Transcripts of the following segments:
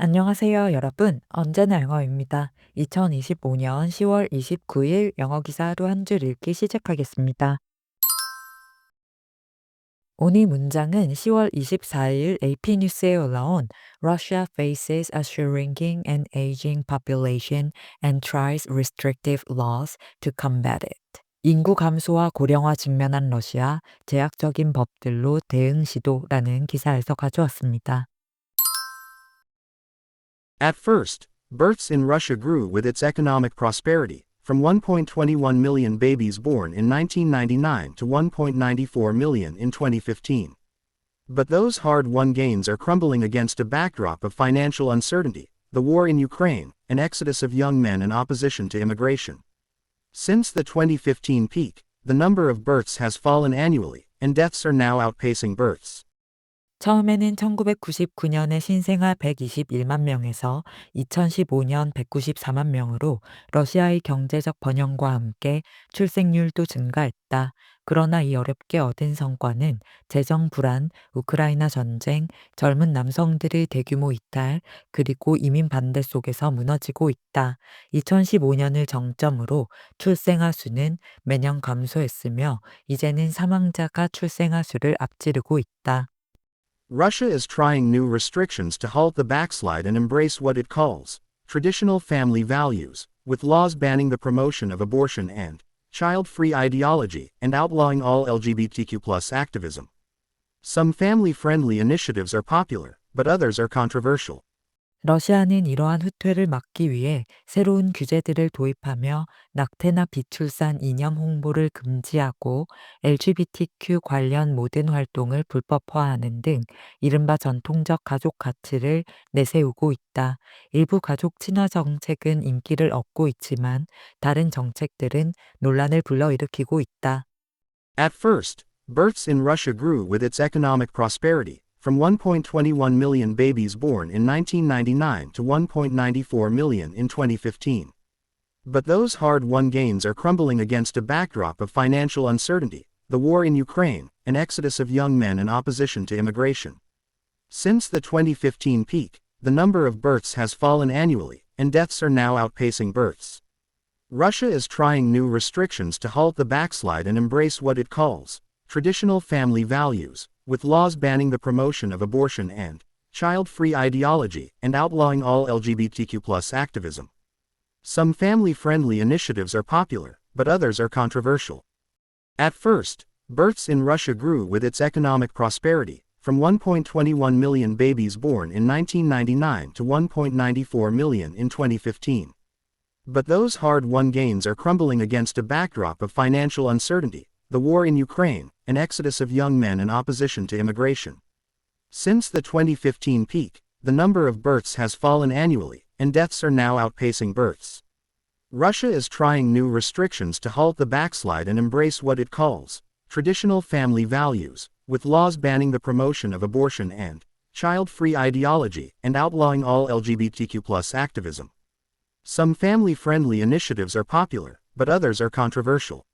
안녕하세요, 여러분. 언제나 영어입니다. 2025년 10월 29일 영어 기사 하루 한 줄 읽기 시작하겠습니다. 오늘 문장은 10월 24일 AP 뉴스에 올라온 Russia faces a shrinking and aging population and tries restrictive laws to combat it. 인구 감소와 고령화 직면한 러시아, 제약적인 법들로 대응 시도라는 기사에서 가져왔습니다. At first, births in Russia grew with its economic prosperity, from 1.21 million babies born in 1999 to 1.94 million in 2015. But those hard-won gains are crumbling against a backdrop of financial uncertainty, the war in Ukraine, an exodus of young men and opposition to immigration. Since the 2015 peak, the number of births has fallen annually, and deaths are now outpacing births. 처음에는 1999년에 신생아 121만 명에서 2015년 194만 명으로 러시아의 경제적 번영과 함께 출생률도 증가했다. 그러나 이 어렵게 얻은 성과는 재정 불안, 우크라이나 전쟁, 젊은 남성들의 대규모 이탈, 그리고 이민 반대 속에서 무너지고 있다. 2015년을 정점으로 출생아 수는 매년 감소했으며 이제는 사망자가 출생아 수를 앞지르고 있다. Russia is trying new restrictions to halt the backslide and embrace what it calls traditional family values, with laws banning the promotion of abortion and child-free ideology and outlawing all LGBTQ activism. Some family-friendly initiatives are popular, but others are controversial. 러시아는 이러한 후퇴를 막기 위해 새로운 규제들을 도입하며 낙태나 비출산 이념 홍보를 금지하고 LGBTQ 관련 모든 활동을 불법화하는 등 이른바 전통적 가족 가치를 내세우고 있다. 일부 가족 친화 정책은 인기를 얻고 있지만 다른 정책들은 논란을 불러일으키고 있다. At first, births in Russia grew with its economic prosperity, from 1.21 million babies born in 1999 to 1.94 million in 2015. But those hard-won gains are crumbling against a backdrop of financial uncertainty, the war in Ukraine, an exodus of young men and opposition to immigration. Since the 2015 peak, the number of births has fallen annually, and deaths are now outpacing births. Russia is trying new restrictions to halt the backslide and embrace what it calls traditional family values, with laws banning the promotion of abortion and child-free ideology and outlawing all LGBTQ activism. Some family-friendly initiatives are popular, but others are controversial. At first, births in Russia grew with its economic prosperity, from 1.21 million babies born in 1999 to 1.94 million in 2015. But those hard-won gains are crumbling against a backdrop of financial uncertainty, the war in Ukraine, an exodus of young men and opposition to immigration. Since the 2015 peak, the number of births has fallen annually, and deaths are now outpacing births. Russia is trying new restrictions to halt the backslide and embrace what it calls traditional family values, with laws banning the promotion of abortion and child-free ideology and outlawing all LGBTQ activism. Some family-friendly initiatives are popular, but others are controversial.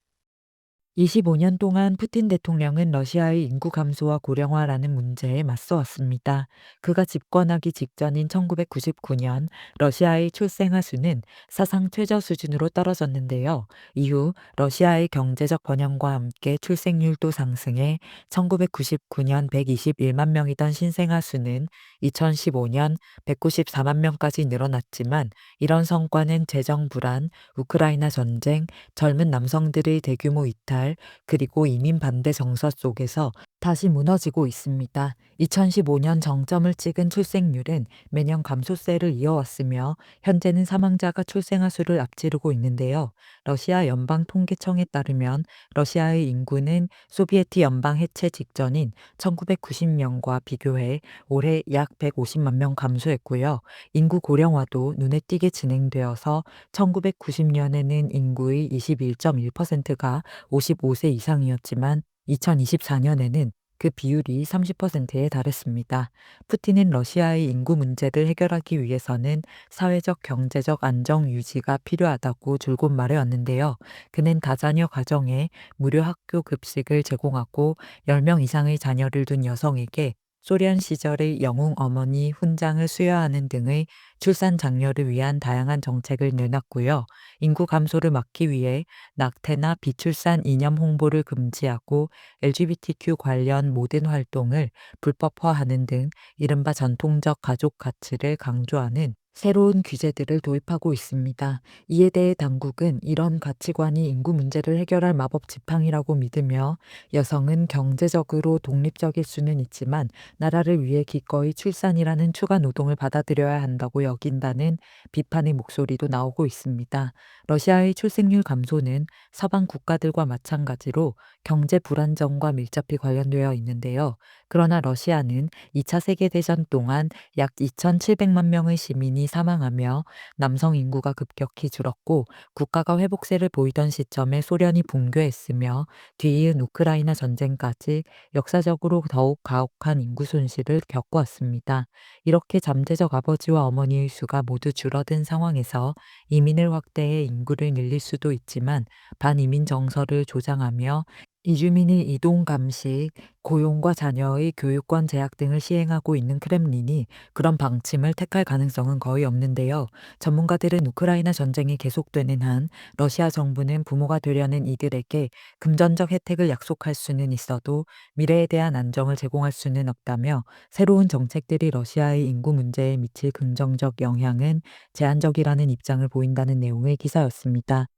25년 동안 푸틴 대통령은 러시아의 인구 감소와 고령화라는 문제에 맞서왔습니다. 그가 집권하기 직전인 1999년 러시아의 출생아 수는 사상 최저 수준으로 떨어졌는데요. 이후 러시아의 경제적 번영과 함께 출생률도 상승해 1999년 121만 명이던 신생아 수는 2015년 194만 명까지 늘어났지만 이런 성과는 재정 불안, 우크라이나 전쟁, 젊은 남성들의 대규모 이탈, 그리고 이민 반대 정서 속에서 다시 무너지고 있습니다. 2015년 정점을 찍은 출생률은 매년 감소세를 이어왔으며 현재는 사망자가 출생아 수를 앞지르고 있는데요. 러시아 연방 통계청에 따르면 러시아의 인구는 소비에트 연방 해체 직전인 1990년과 비교해 올해 약 150만 명 감소했고요. 인구 고령화도 눈에 띄게 진행되어서 1990년에는 인구의 21.1%가 55세 이상이었지만 2024년에는 그 비율이 30%에 달했습니다. 푸틴은 러시아의 인구 문제를 해결하기 위해서는 사회적 경제적 안정 유지가 필요하다고 줄곧 말해왔는데요. 그는 다자녀 가정에 무료 학교 급식을 제공하고 10명 이상의 자녀를 둔 여성에게 소련 시절의 영웅 어머니 훈장을 수여하는 등의 출산 장려를 위한 다양한 정책을 내놨고요. 인구 감소를 막기 위해 낙태나 비출산 이념 홍보를 금지하고 LGBTQ 관련 모든 활동을 불법화하는 등 이른바 전통적 가족 가치를 강조하는 새로운 규제들을 도입하고 있습니다. 이에 대해 당국은 이런 가치관이 인구 문제를 해결할 마법 지팡이라고 믿으며 여성은 경제적으로 독립적일 수는 있지만 나라를 위해 기꺼이 출산이라는 추가 노동을 받아들여야 한다고 여긴다는 비판의 목소리도 나오고 있습니다. 러시아의 출생률 감소는 서방 국가들과 마찬가지로 경제 불안정과 밀접히 관련되어 있는데요. 그러나 러시아는 2차 세계대전 동안 약 2,700만 명의 시민이 사망하며 남성 인구가 급격히 줄었고 국가가 회복세를 보이던 시점에 소련이 붕괴했으며 뒤이은 우크라이나 전쟁까지 역사적으로 더욱 가혹한 인구 손실을 겪어왔습니다. 이렇게 잠재적 아버지와 어머니의 수가 모두 줄어든 상황에서 이민을 확대해 인구를 늘릴 수도 있지만 반이민 정서를 조장하며 이주민의 이동 감시, 고용과 자녀의 교육권 제약 등을 시행하고 있는 크렘린이 그런 방침을 택할 가능성은 거의 없는데요. 전문가들은 우크라이나 전쟁이 계속되는 한 러시아 정부는 부모가 되려는 이들에게 금전적 혜택을 약속할 수는 있어도 미래에 대한 안정을 제공할 수는 없다며 새로운 정책들이 러시아의 인구 문제에 미칠 긍정적 영향은 제한적이라는 입장을 보인다는 내용의 기사였습니다.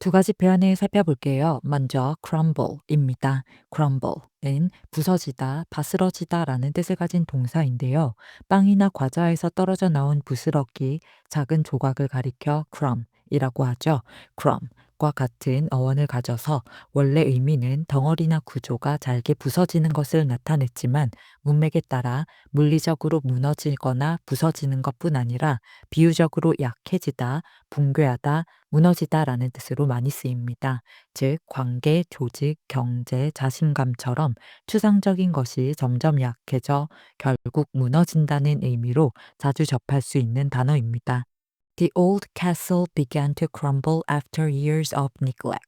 두 가지 표현을 살펴볼게요. 먼저 crumble입니다. crumble은 부서지다, 바스러지다라는 뜻을 가진 동사인데요. 빵이나 과자에서 떨어져 나온 부스러기, 작은 조각을 가리켜 crumb이라고 하죠. crumb 과 같은 어원을 가져서 원래 의미는 덩어리나 구조가 잘게 부서지는 것을 나타냈지만 문맥에 따라 물리적으로 무너지거나 부서지는 것뿐 아니라 비유적으로 약해지다, 붕괴하다, 무너지다 라는 뜻으로 많이 쓰입니다. 즉, 관계, 조직, 경제, 자신감처럼 추상적인 것이 점점 약해져 결국 무너진다는 의미로 자주 접할 수 있는 단어입니다. The old castle began to crumble after years of neglect.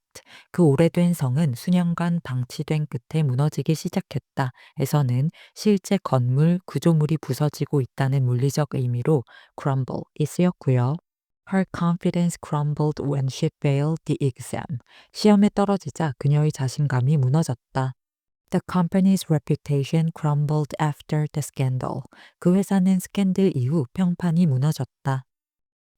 그 오래된 성은 수년간 방치된 끝에 무너지기 시작했다. 에서는 실제 건물, 구조물이 부서지고 있다는 물리적 의미로 crumble이 쓰였고요. Her confidence crumbled when she failed the exam. 시험에 떨어지자 그녀의 자신감이 무너졌다. The company's reputation crumbled after the scandal. 그 회사는 스캔들 이후 평판이 무너졌다.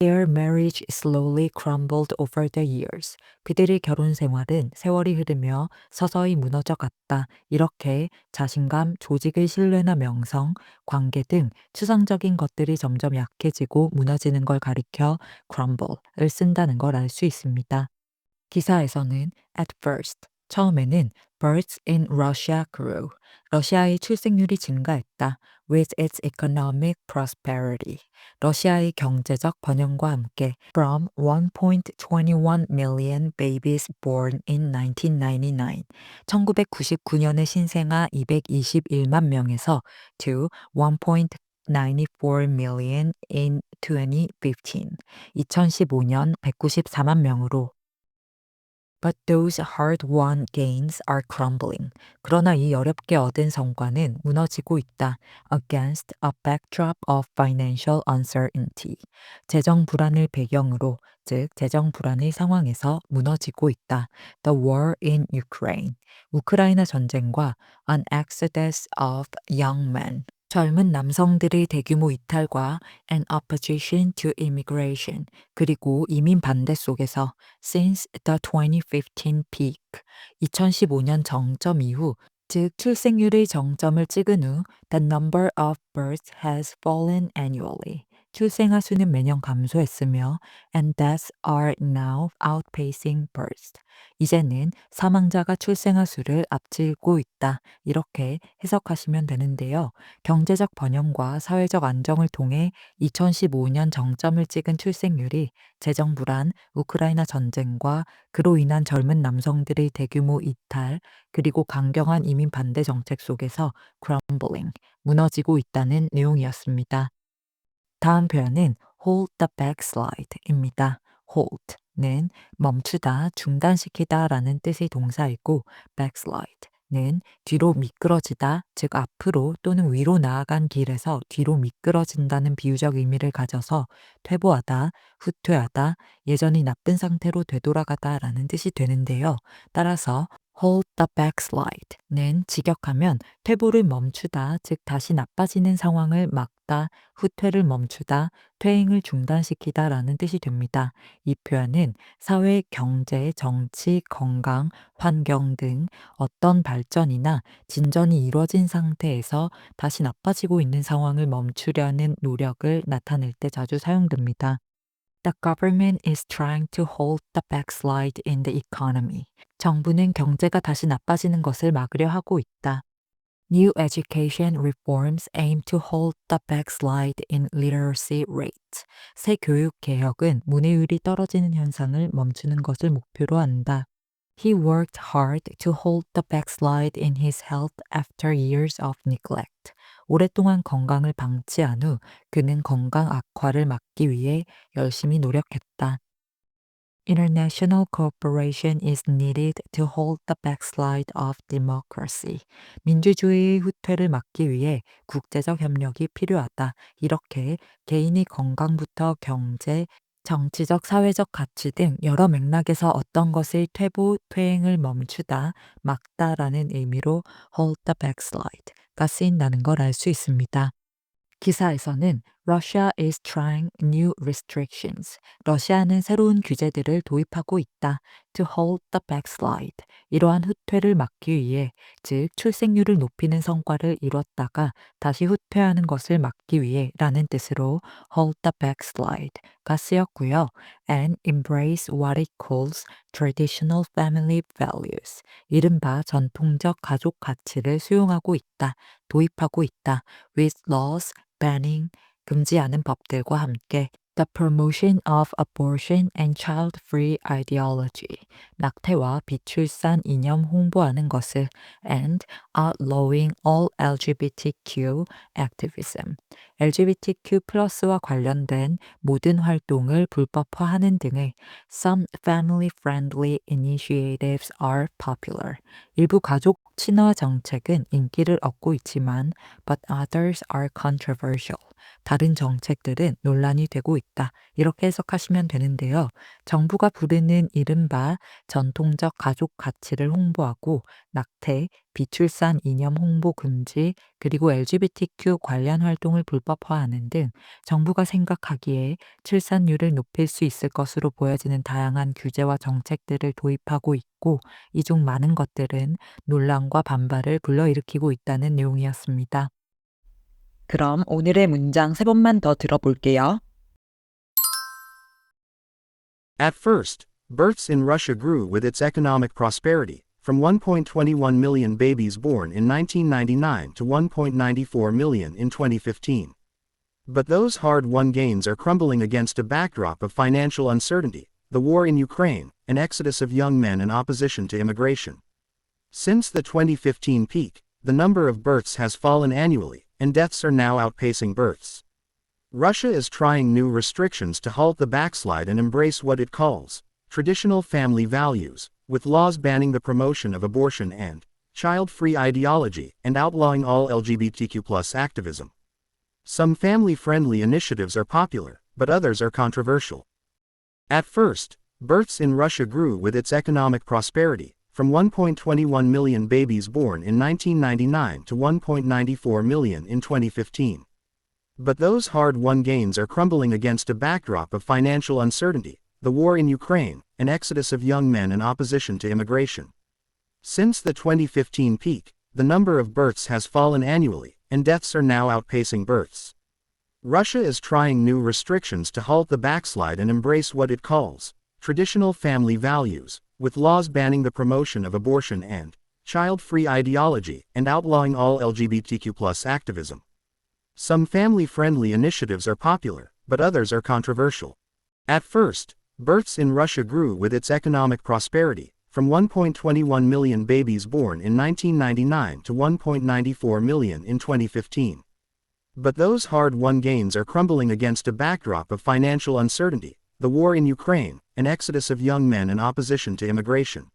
Their marriage slowly crumbled over the years. 그들의 결혼 생활은 세월이 흐르며 서서히 무너져 갔다. 이렇게 자신감, 조직의 신뢰나 명성, 관계 등 추상적인 것들이 점점 약해지고 무너지는 걸 가리켜 crumble을 쓴다는 걸 알 수 있습니다. 기사에서는 at first, 처음에는 births in Russia grew. 러시아의 출생률이 증가했다. with its economic prosperity. 러시아의 경제적 번영과 함께 from 1.21 million babies born in 1999. 1999년의 신생아 221만 명에서 to 1.94 million in 2015. 2015년 194만 명으로 But those hard-won gains are crumbling. 그러나 이 어렵게 얻은 성과는 무너지고 있다. Against a backdrop of financial uncertainty. 재정 불안을 배경으로, 즉 재정 불안의 상황에서 무너지고 있다. The war in Ukraine. 우크라이나 전쟁과 an exodus of young men. 젊은 남성들의 대규모 이탈과 an opposition to immigration 그리고 이민 반대 속에서 since the 2015 peak 2015년 정점 이후 즉 출생률의 정점을 찍은 후 the number of births has fallen annually 출생아 수는 매년 감소했으며 and deaths are now outpacing births. 이제는 사망자가 출생아 수를 앞질고 있다. 이렇게 해석하시면 되는데요. 경제적 번영과 사회적 안정을 통해 2015년 정점을 찍은 출생률이 재정 불안, 우크라이나 전쟁과 그로 인한 젊은 남성들의 대규모 이탈, 그리고 강경한 이민 반대 정책 속에서 crumbling, 무너지고 있다는 내용이었습니다. 다음 표현은 hold the backslide입니다. hold는 멈추다, 중단시키다 라는 뜻의 동사이고 backslide 는 뒤로 미끄러지다, 즉 앞으로 또는 위로 나아간 길에서 뒤로 미끄러진다는 비유적 의미를 가져서 퇴보하다, 후퇴하다, 예전이 나쁜 상태로 되돌아가다 라는 뜻이 되는데요. 따라서 hold the backslide는 직역하면 퇴보를 멈추다, 즉 다시 나빠지는 상황을 막다, 후퇴를 멈추다, 퇴행을 중단시키다 라는 뜻이 됩니다. 이 표현은 사회, 경제, 정치, 건강, 환경 등 어떤 발전이나 진전이 이루어진 상태에서 다시 나빠지고 있는 상황을 멈추려는 노력을 나타낼 때 자주 사용됩니다. The government is trying to hold the backslide in the economy. 정부는 경제가 다시 나빠지는 것을 막으려 하고 있다. New education reforms aim to hold the backslide in literacy rate. 새 교육 개혁은 문해율이 떨어지는 현상을 멈추는 것을 목표로 한다. He worked hard to hold the backslide in his health after years of neglect. 오랫동안 건강을 방치한 후 그는 건강 악화를 막기 위해 열심히 노력했다. International cooperation is needed to hold the backslide of democracy. 민주주의의 후퇴를 막기 위해 국제적 협력이 필요하다. 이렇게 개인의 건강부터 경제, 정치적, 사회적 가치 등 여러 맥락에서 어떤 것을 퇴보, 퇴행을 멈추다, 막다라는 의미로 hold the backslide가 쓰인다는 걸 알 수 있습니다. 기사에서는 Russia is trying new restrictions. 러시아는 새로운 규제들을 도입하고 있다. To hold the backslide. 이러한 후퇴를 막기 위해, 즉 출생률을 높이는 성과를 이뤘다가 다시 후퇴하는 것을 막기 위해 라는 뜻으로 hold the backslide가 쓰였고요. and embrace what it calls traditional family values. 이른바 전통적 가족 가치를 수용하고 있다. 도입하고 있다. with laws banning 금지하는 법들과 함께 the promotion of abortion and child-free ideology 낙태와 비출산 이념 홍보하는 것을 and outlawing all LGBTQ activism LGBTQ 플러스와 관련된 모든 활동을 불법화하는 등의 some family-friendly initiatives are popular 일부 가족 친화 정책은 인기를 얻고 있지만 but others are controversial 다른 정책들은 논란이 되고 있다. 이렇게 해석하시면 되는데요. 정부가 부르는 이른바 전통적 가족 가치를 홍보하고 낙태, 비출산 이념 홍보 금지, 그리고 LGBTQ 관련 활동을 불법화하는 등 정부가 생각하기에 출산율을 높일 수 있을 것으로 보여지는 다양한 규제와 정책들을 도입하고 있고 이 중 많은 것들은 논란과 반발을 불러일으키고 있다는 내용이었습니다. 그럼 오늘의 문장 세 번만 더 들어볼게요. At first, births in Russia grew with its economic prosperity, from 1.21 million babies born in 1999 to 1.94 million in 2015. But those hard won gains are crumbling against a backdrop of financial uncertainty, the war in Ukraine, an exodus of young men in opposition to immigration. Since the 2015 peak, the number of births has fallen annually, and deaths are now outpacing births. Russia is trying new restrictions to halt the backslide and embrace what it calls traditional family values, with laws banning the promotion of abortion and child free ideology and outlawing all LGBTQ activism. Some family friendly initiatives are popular, but others are controversial. At first, births in Russia grew with its economic prosperity, from 1.21 million babies born in 1999 to 1.94 million in 2015. But those hard won gains are crumbling against a backdrop of financial uncertainty, the war in Ukraine, an exodus of young men in opposition to immigration. Since the 2015 peak, the number of births has fallen annually, and deaths are now outpacing births. Russia is trying new restrictions to halt the backslide and embrace what it calls traditional family values, with laws banning the promotion of abortion and child free ideology and outlawing all LGBTQ activism. Some family friendly initiatives are popular, but others are controversial. At first, births in Russia grew with its economic prosperity, from 1.21 million babies born in 1999 to 1.94 million in 2015. But those hard won gains are crumbling against a backdrop of financial uncertainty, the war in Ukraine, an exodus of young men in opposition to immigration.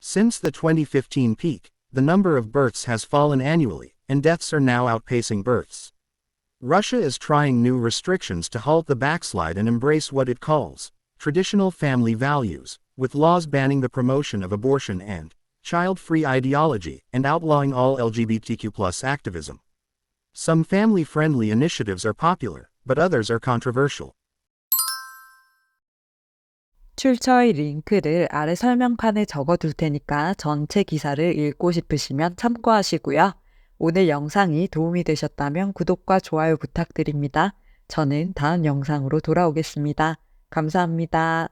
Since the 2015 peak, the number of births has fallen annually, and deaths are now outpacing births. Russia is trying new restrictions to halt the backslide and embrace what it calls traditional family values, with laws banning the promotion of abortion and child free ideology and outlawing all LGBTQ activism. Some family friendly initiatives are popular, but others are controversial. 출처의 링크를 아래 설명칸에 적어둘 테니까 전체 기사를 읽고 싶으시면 참고하시고요. 오늘 영상이 도움이 되셨다면 구독과 좋아요 부탁드립니다. 저는 다음 영상으로 돌아오겠습니다. 감사합니다.